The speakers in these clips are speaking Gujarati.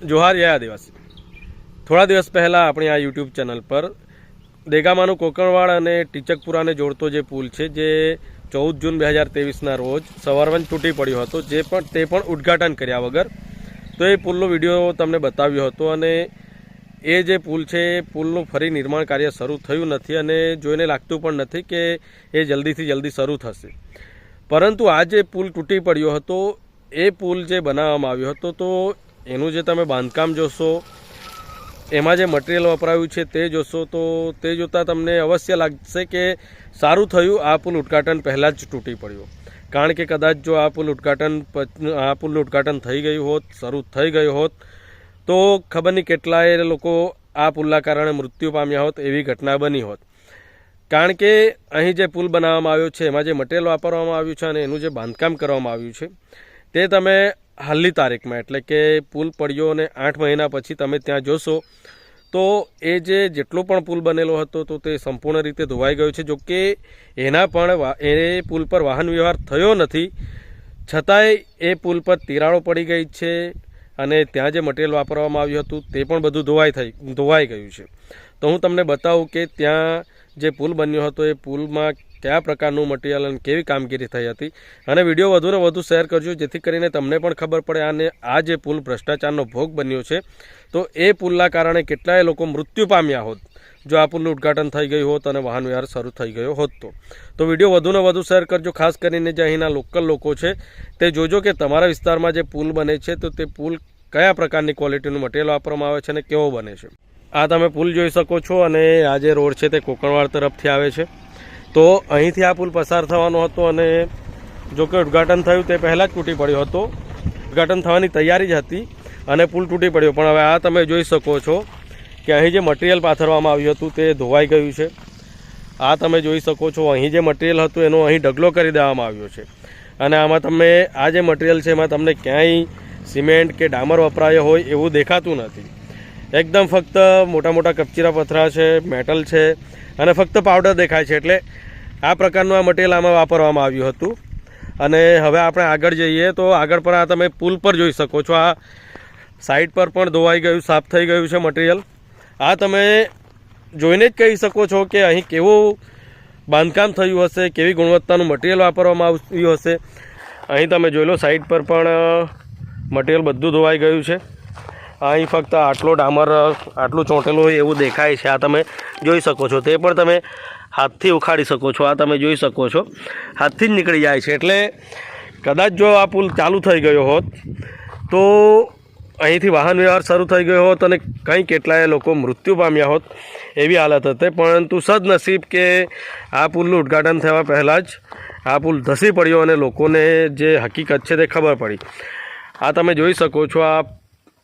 જોહાર જય આદિવાસી. થોડા દિવસ પહેલાં આપણી આ યુટ્યુબ ચેનલ પર દેગામાનું કોકણવાડ અને ટીચકપુરાને જોડતો જે પુલ છે, જે ચૌદ જૂન બે હજાર તેવીસના રોજ સવારમાં તૂટી પડ્યો હતો, જે પણ તે પણ ઉદ્ઘાટન કર્યા વગર. તો એ પુલનો વીડિયો તમને બતાવ્યો હતો અને એ જે પુલ છે, એ પુલનું ફરી નિર્માણ કાર્ય શરૂ થયું નથી અને જોઈને લાગતું પણ નથી કે એ જલ્દીથી જલ્દી શરૂ થશે. પરંતુ આ જે પુલ તૂટી પડ્યો હતો, એ પુલ જે બનાવવામાં આવ્યો હતો, તો એનું જે તમે બાંધકામ જોશો, એમાં જે મટીરિયલ વપરાયું છે તે જોશો, તો તે જોતાં તમને અવશ્ય લાગશે કે સારું થયું, આ પુલ ઉદ્ઘાટન પહેલાં જ તૂટી પડ્યો. કારણ કે કદાચ જો આ પુલ ઉદ્ઘાટન આ પુલનું ઉદ્ઘાટન થઈ ગયું હોત, શરૂ થઈ ગયું હોત, તો ખબર નહીં કેટલાય લોકો આ પુલના કારણે મૃત્યુ પામ્યા હોત એવી ઘટના બની હોત. કારણ કે અહીં જે પુલ બનાવવામાં આવ્યો છે, એમાં જે મટીરિયલ વાપરવામાં આવ્યું છે અને એનું જે બાંધકામ કરવામાં આવ્યું છે, તે તમે હાલની તારીખમાં, એટલે કે પુલ પડ્યો અને આઠ મહિના પછી તમે ત્યાં જોશો, તો એ જે જેટલો પણ પુલ બનેલો હતો, તો તે સંપૂર્ણ રીતે ધોવાઈ ગયો છે. જો કે એના પણ એ પુલ પર વાહન વ્યવહાર થયો નથી. છતાંય એ પુલ પર તિરાડો પડી ગઈ છે અને ત્યાં જે મટીરિયલ વાપરવામાં આવ્યું હતું, તે પણ બધું ધોવાઈ થઈ, ધોવાઈ ગયું છે. તો હું તમને બતાવું કે ત્યાં જે પુલ બન્યો હતો, એ પુલમાં કયા પ્રકારનું મટીરિયલ અને કેવી કામગીરી થઈ હતી? અને વીડિયો વધુને વધુ શેર કરજો, જેથી કરીને તમને પણ ખબર પડે અને આ જે પુલ ભ્રષ્ટાચારનો ભોગ બન્યો છે. તો એ પુલના કારણે કેટલાય લોકો મૃત્યુ પામ્યા હોત, જો આ પુલનું ઉદ્ઘાટન થઈ ગયું હોત અને વાહન વ્યવહાર શરૂ થઈ ગયો હોત તો. તો વીડિયો વધુને વધુ શેર કરજો, ખાસ કરીને જે અહીંના લોકલ લોકો છે, તે જોજો કે તમારા વિસ્તારમાં જે પુલ બને છે, તો તે પુલ કયા પ્રકારની ક્વોલિટીનું મટીરિયલ વાપરવામાં આવે છે અને કેવો બને છે. આ તમે પુલ જોઈ શકો છો અને આ જે રોડ છે તે કોકણવાડ તરફથી આવે છે. તો અહીંથી આ પુલ પસાર થવાનો હતો અને જો કે ઉદ્ઘાટન થયું તે પહેલાં જ તૂટી પડ્યો હતો. ઉદ્ઘાટન થવાની તૈયારી જ હતી અને પુલ તૂટી પડ્યો. પણ હવે આ તમે જોઈ શકો છો કે અહીં જે મટીરિયલ પાથરવામાં આવ્યું હતું તે ધોવાઈ ગયું છે. આ તમે જોઈ શકો છો અહીં જે મટીરિયલ હતું એનો અહીં ઢગલો કરી દેવામાં આવ્યો છે. અને આમાં તમે આ જે મટીરિયલ છે એમાં તમને ક્યાંય સિમેન્ટ કે ડામર વપરાયો હોય એવું દેખાતું નથી. એકદમ ફક્ત મોટા મોટા કપચીરા પથરા છે મેટલ છે અને ફક્ત પાવડર દેખાય છે એટલે આ પ્રકારનું આ મટીરિયલ આમાં વાપરવામાં આવ્યું હતું. અને હવે આપણે આગળ જઈએ તો આગળ પણ આ તમે પુલ પર જોઈ શકો છો, આ સાઈડ પર પણ ધોવાઈ ગયું, સાફ થઈ ગયું છે મટીરિયલ આ તમે જોઈને જ કહી શકો છો કે અહીં કેવું બાંધકામ થયું હશે, કેવી ગુણવત્તાનું મટીરિયલ વાપરવામાં આવ્યું હશે. અહીં તમે જોઈ લો સાઈડ પર પણ મટીરિયલ બધું ધોવાઈ ગયું છે. અહીં ફક્ત આટલો ડામર, આટલું ચોંટેલું હોય એવું દેખાય છે. આ તમે જોઈ શકો છો. તે પણ તમે હાથથી ઉખાડી શકો છો. આ તમે જોઈ શકો છો. હાથથી જ નીકળી જાય છે. એટલે કદાચ જો આ પુલ ચાલુ થઈ ગયો હોત, તો અહીંથી વાહન વ્યવહાર શરૂ થઈ ગયો હોત અને કંઈ કેટલાય લોકો મૃત્યુ પામ્યા હોત એવી હાલત હતી. પરંતુ સદનસીબ કે આ પુલનું ઉદ્ઘાટન થવા પહેલાં જ આ પુલ ધસી પડ્યો અને લોકોને જે હકીકત છે તે ખબર પડી. આ તમે જોઈ શકો છો, આ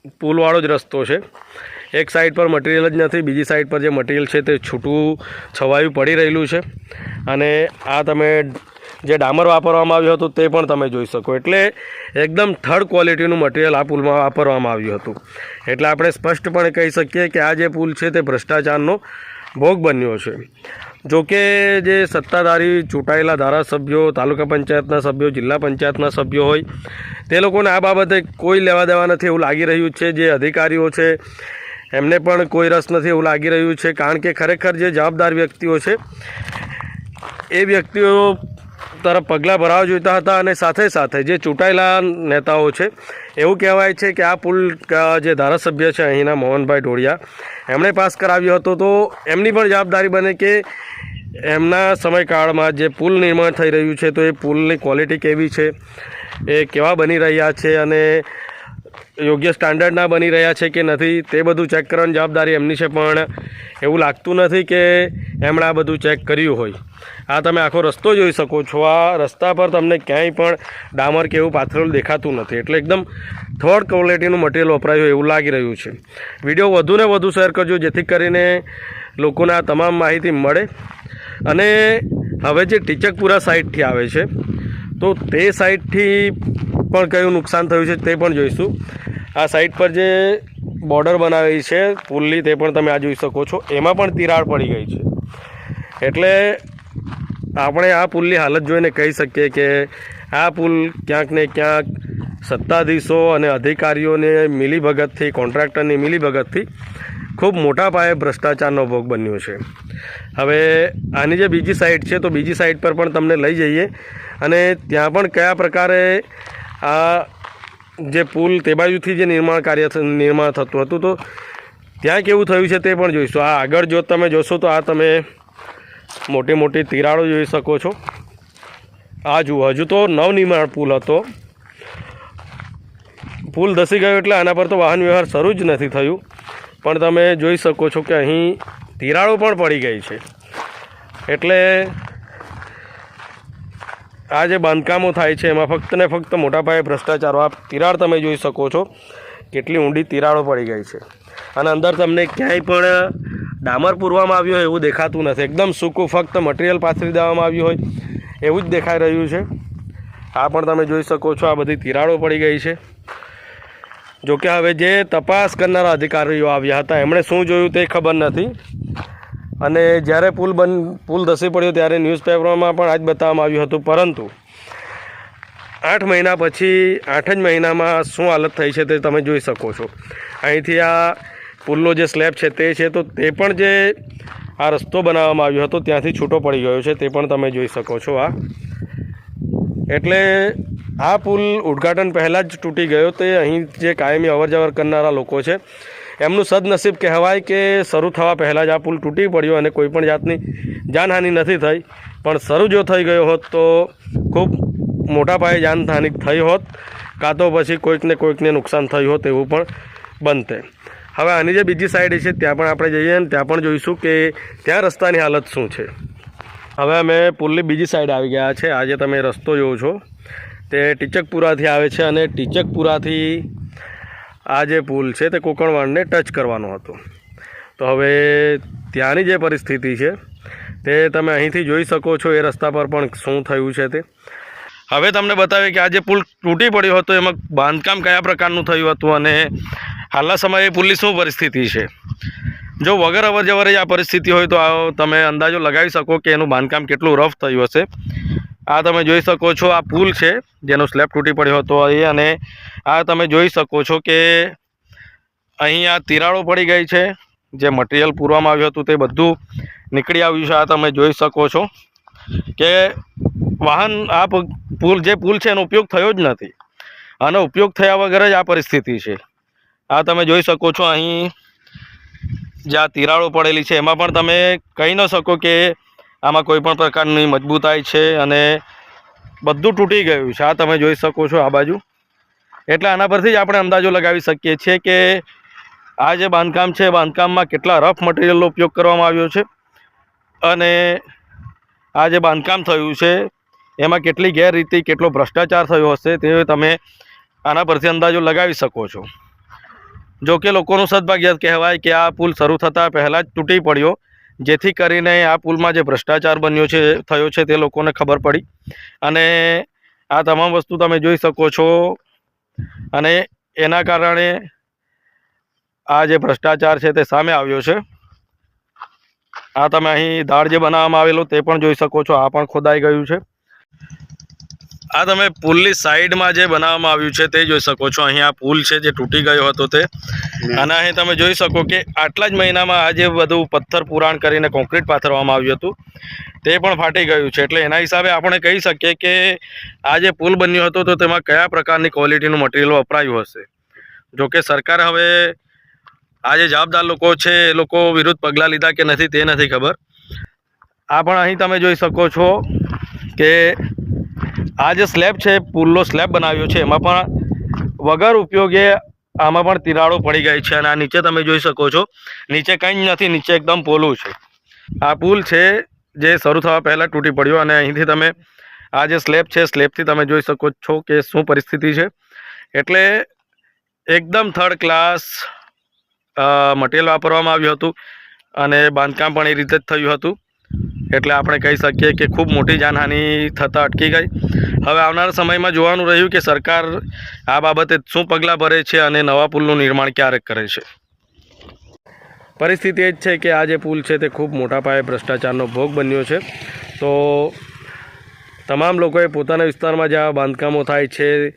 પુલવાળો જ રસ્તો છે. એક સાઈડ પર મટીરિયલ જ નથી, બીજી સાઈડ પર જે મટીરિયલ છે તે છૂટું છવાયું પડી રહેલું છે. અને આ તમે જે ડામર વાપરવામાં આવ્યું હતું તે પણ તમે જોઈ શકો. એટલે એકદમ થર્ડ ક્વોલિટીનું મટીરિયલ આ પુલમાં વાપરવામાં આવ્યું હતું. એટલે આપણે સ્પષ્ટપણે કહી શકીએ કે આ જે પુલ છે તે ભ્રષ્ટાચારનો ભોગ બન્યો છે. જોકે જે સત્તાધારી ચૂંટાયેલા ધારાસભ્યો, તાલુકા પંચાયતના સભ્યો, જિલ્લા પંચાયતના સભ્યો હોય તે લોકોને આ બાબતે કોઈ લેવા દેવા નથી એવું લાગી રહ્યું છે. જે અધિકારીઓ છે, એમને પણ કોઈ રસ નથી એવું લાગી રહ્યું છે. કારણ કે ખરેખર જે જવાબદાર વ્યક્તિઓ છે, એ વ્યક્તિઓ તરફ પગલાં ભરાવા જોઈતા હતા અને સાથે સાથે જે ચૂંટાયેલા નેતાઓ છે, એવું કહેવાય છે કે આ પુલ જે ધારાસભ્ય છે અહીંના મોહનભાઈ ઢોળિયા, એમણે પાસ કરાવ્યો હતો. તો એમની પણ જવાબદારી બને કે એમના સમયકાળમાં જે પુલ નિર્માણ થઈ રહ્યું છે, તો એ પુલની ક્વોલિટી કેવી છે? એ કેવા બની રહ્યા છે અને યોગ્ય સ્ટાન્ડર્ડના બની રહ્યા છે કે નથી, તે બધું ચેક કરવાની જવાબદારી એમની છે, પણ એવું લાગતું નથી કે એમણે આ બધું ચેક કર્યું હોય. આ તમે આખો રસ્તો જોઈ શકો છો, આ રસ્તા પર તમને ક્યાંય પણ ડામર કે એવું પાથરેલું દેખાતું નથી. એટલે એકદમ થર્ડ ક્વોલિટીનું મટીરિયલ વપરાયું એવું લાગી રહ્યું છે. વીડિયો વધુને વધુ શેર કરજો, જેથી કરીને લોકોને આ તમામ માહિતી મળે. અને હવે જે ટીચકપુરા સાઈડથી આવે છે, તો તે સાઈડથી પણ કયું નુકસાન થયું છે તે પણ જોઈશું. આ સાઈડ પર જે બોર્ડર બનાવેલી છે, પુલની, તે પણ તમે આ જોઈ શકો છો. એમાં પણ તિરાડ પડી ગઈ છે. એટલે આપણે આ પુલની હાલત જોઈને કહી શકીએ કે આ પુલ ક્યાંક ને ક્યાંક સત્તાધીશો અને અધિકારીઓને મિલીભગતથી, કોન્ટ્રાક્ટરની મિલીભગતથી ખૂબ મોટા પાયે ભ્રષ્ટાચારનો ભોગ બન્યો છે. હવે આની જે બીજી સાઈડ છે, તો બીજી સાઈડ પર પણ તમને લઈ જઈએ. અને ત્યાં પણ કયા પ્રકારે આ જે પુલ તે બાજુથી જે નિર્માણ કાર્ય નિર્માણ થતું હતું, તો ત્યાં કેવું થયું છે તે પણ જોઈશું. આ આગળ જો તમે જોશો, તો આ તમે મોટી મોટી તિરાડો જોઈ શકો છો. આ જુઓ, હજુ તો નવનિર્માણ પુલ હતો. પુલ ધસી ગયો એટલે આના પર તો વાહન વ્યવહાર શરૂ જ નથી થયું. પણ તમે જોઈ શકો છો કે અહીં તિરાડો પણ પડી ગઈ છે. એટલે આ જે બાંધકામો થાય છે, એમાં ફક્ત ને ફક્ત મોટા પાયે ભ્રષ્ટાચારો. આ તિરાડ તમે જોઈ શકો છો, કેટલી ઊંડી તિરાડો પડી ગઈ છે. અને અંદર તમને ક્યાંય પણ ડામર પૂરવામાં આવ્યું હોય એવું દેખાતું નથી. એકદમ સૂકું, ફક્ત મટીરિયલ પાથરી દેવામાં આવ્યું હોય એવું જ દેખાઈ રહ્યું છે. આ પણ તમે જોઈ શકો છો, આ બધી તિરાડો પડી ગઈ છે. જોકે હવે જે તપાસ કરનારા અધિકારીઓ આવ્યા હતા, એમણે શું જોયું તે ખબર નથી. અને જ્યારે પુલ બન, પુલ ધસી પડ્યો ત્યારે ન્યૂઝપેપરમાં પણ આ જ બતાવવામાં આવ્યું હતું. પરંતુ આઠ મહિના પછી, આઠ જ મહિનામાં શું હાલત થઈ છે તે તમે જોઈ શકો છો. અહીંથી આ પુલનો જે સ્લેબ છે તે છે, તો તે પણ જે આ રસ્તો બનાવવામાં આવ્યો હતો, ત્યાંથી છૂટો પડી ગયો છે, તે પણ તમે જોઈ શકો છો આ. એટલે આ પુલ ઉદ્ઘાટન પહેલાં જ તૂટી ગયો તે અહીં જે કાયમી અવરજવર કરનારા લોકો છે. એમનું સદનસીબ કહેવાય કે શરૂ થવા પહેલાં જ આ પુલ તૂટી પડ્યો અને કોઈપણ જાતની જાનહાનિ નથી થઈ. પણ શરૂ જો થઈ ગયો હોત તો ખૂબ મોટા પાયે જાનહાનિ થઈ હોત. કાં તો પછી કોઈકને કોઈકને નુકસાન થયું હોત એવું પણ બનતે. હવે આની જે બીજી સાઈડ છે ત્યાં પણ આપણે જઈએ અને ત્યાં પણ જોઈશું કે ત્યાં રસ્તાની હાલત શું છે. હવે અમે પુલની બીજી સાઈડ આવી ગયા છે. આજે તમે રસ્તો જોવો છો. તે ટીચકપુરાથી આવે છે અને ટીચકપુરાથી આ જે પુલ છે તે કોકણવાડને ટચ કરવાનો હતો. તો હવે ત્યાંની જે પરિસ્થિતિ છે, તે તમે અહીંથી જોઈ શકો છો એ રસ્તા પર પણ શું થયું છે તે. હવે તમને બતાવીએ કે આ જે પુલ તૂટી પડ્યો હતો, એમાં બાંધકામ કયા પ્રકારનું થયું હતું અને હાલના સમયે પુલની શું પરિસ્થિતિ છે? જો વગર અવર જવર આ પરિસ્થિતિ હોય તો તમે અંદાજો લગાવી શકો કે એનું બાંધકામ કેટલું રફ થયું હશે. આ તમે જોઈ શકો છો આ પુલ છે, જેનો સ્લેબ તૂટી પડ્યો હતો એ અને આ તમે જોઈ શકો છો કે અહીં આ તિરાડો પડી ગઈ છે, જે મટીરિયલ પૂરવામાં આવ્યું હતું તે બધું નીકળી આવ્યું છે. આ તમે જોઈ શકો છો કે વાહન, આ પુલ, જે પુલ છે એનો ઉપયોગ થયો જ નથી આનો ઉપયોગ થયા વગર જ આ પરિસ્થિતિ છે. આ તમે જોઈ શકો છો અહીં જે આ તિરાડો પડેલી છે, એમાં પણ તમે કહી ન શકો કે આમાં કોઈ પણ પ્રકારની મજબૂતાઈ છે અને બધું તૂટી ગયું છે. આ તમે જોઈ શકો છો આ બાજુ. એટલે આના પરથી જ આપણે અંદાજો લગાવી શકીએ છીએ કે આ જે બાંધકામ છે, બાંધકામમાં કેટલા રફ મટીરિયલનો ઉપયોગ કરવામાં આવ્યો છે અને આ જે બાંધકામ થયું છે, એમાં કેટલી ગેરરીતિ, કેટલો ભ્રષ્ટાચાર થયો હશે તે તમે આના પરથી અંદાજો લગાવી શકો છો. જો કે લોકોનું સદભાગ્ય કહેવાય કે આ પુલ શરૂ થતાં પહેલાં જ તૂટી પડ્યો. જેથી કરીને આ પુલમાં જે ભ્રષ્ટાચાર બન્યો છે, થયો છે તે લોકોને ખબર પડી. અને આ તમામ વસ્તુ તમે જોઈ શકો છો. અને એના કારણે આ જે ભ્રષ્ટાચાર છે તે સામે આવ્યો છે. આ તમે અહીં દાળ જે બનાવવામાં આવેલો તે પણ જોઈ શકો છો. આ પણ ખોદાઈ ગયું છે. આ તમે પુલની સાઈડમાં જે બનાવવામાં આવ્યું છે તે જોઈ શકો છો. અહીં આ પુલ છે જે તૂટી ગયો હતો તે. અને અહીં તમે જોઈ શકો કે આટલા જ મહિનામાં આ જે બધું પથ્થર પુરાણ કરીને કોન્ક્રીટ પાથરવામાં આવ્યું હતું તે પણ ફાટી ગયું છે. એટલે એના હિસાબે આપણે કહી શકીએ કે આ જે પુલ બન્યો હતો તો તેમાં કયા પ્રકારની ક્વોલિટીનું મટીરિયલ વપરાયું હશે? જો કે સરકાર હવે આ જે જવાબદાર લોકો છે એ લોકો વિરુદ્ધ પગલાં લીધા કે નથી તે નથી ખબર. આ પણ અહીં તમે જોઈ શકો છો કે આ જે સ્લેબ છે, પુલનો સ્લેબ બનાવ્યો છે, એમાં પણ વગર ઉપયોગે આમાં પણ તિરાડો પડી ગઈ છે અને આ નીચે તમે જોઈ શકો છો, નીચે કંઈ નથી, નીચે એકદમ પોલું છે. આ પુલ છે જે શરૂ થવા પહેલાં તૂટી પડ્યો અને અહીંથી તમે આ જે સ્લેબ છે, સ્લેબથી તમે જોઈ શકો છો કે શું પરિસ્થિતિ છે. એટલે એકદમ થર્ડ ક્લાસ મટીરિયલ વાપરવામાં આવ્યું હતું અને બાંધકામ પણ એ રીતે જ થયું હતું. એટલે આપણે કહી શકીએ કે ખૂબ મોટી જાનહાનિ થતાં અટકી ગઈ. હવે આવનારા સમયમાં જોવાનું રહ્યું કે સરકાર આ બાબતે શું પગલાં ભરે છે અને નવા પુલનું નિર્માણ ક્યારે કરે છે. પરિસ્થિતિ એ જ છે કે આ જે પુલ છે તે ખૂબ મોટા પાયે ભ્રષ્ટાચારનો ભોગ બન્યો છે. તો તમામ લોકોએ પોતાના વિસ્તારમાં જ્યાં બાંધકામો થાય છે.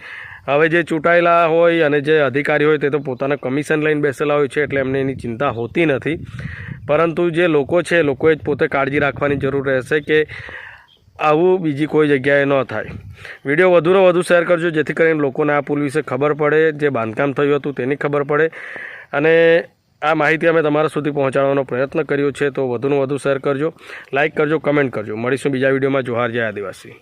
હવે જે ચૂંટાયેલા હોય અને જે અધિકારી હોય તે તો પોતાના કમિશન લઈને બેસેલા હોય છે એટલે એમને એની ચિંતા હોતી નથી. પરંતુ જે લોકો છે, લોકોએ જ પોતે કાળજી રાખવાની જરૂર રહેશે કે આવું બીજી કોઈ જગ્યાએ ન થાય. વીડિયો વધુને વધુ શેર કરજો, જેથી કરીને લોકોને આ પુલ વિશે ખબર પડે, જે બાંધકામ થયું હતું તેની ખબર પડે. અને આ માહિતી અમે તમારા સુધી પહોંચાડવાનો પ્રયત્ન કર્યો છે, તો વધુને વધુ શેર કરજો લાઇક કરજો, કમેન્ટ કરજો. મળીશું બીજા વિડીયોમાં. જોહાર જય આદિવાસી.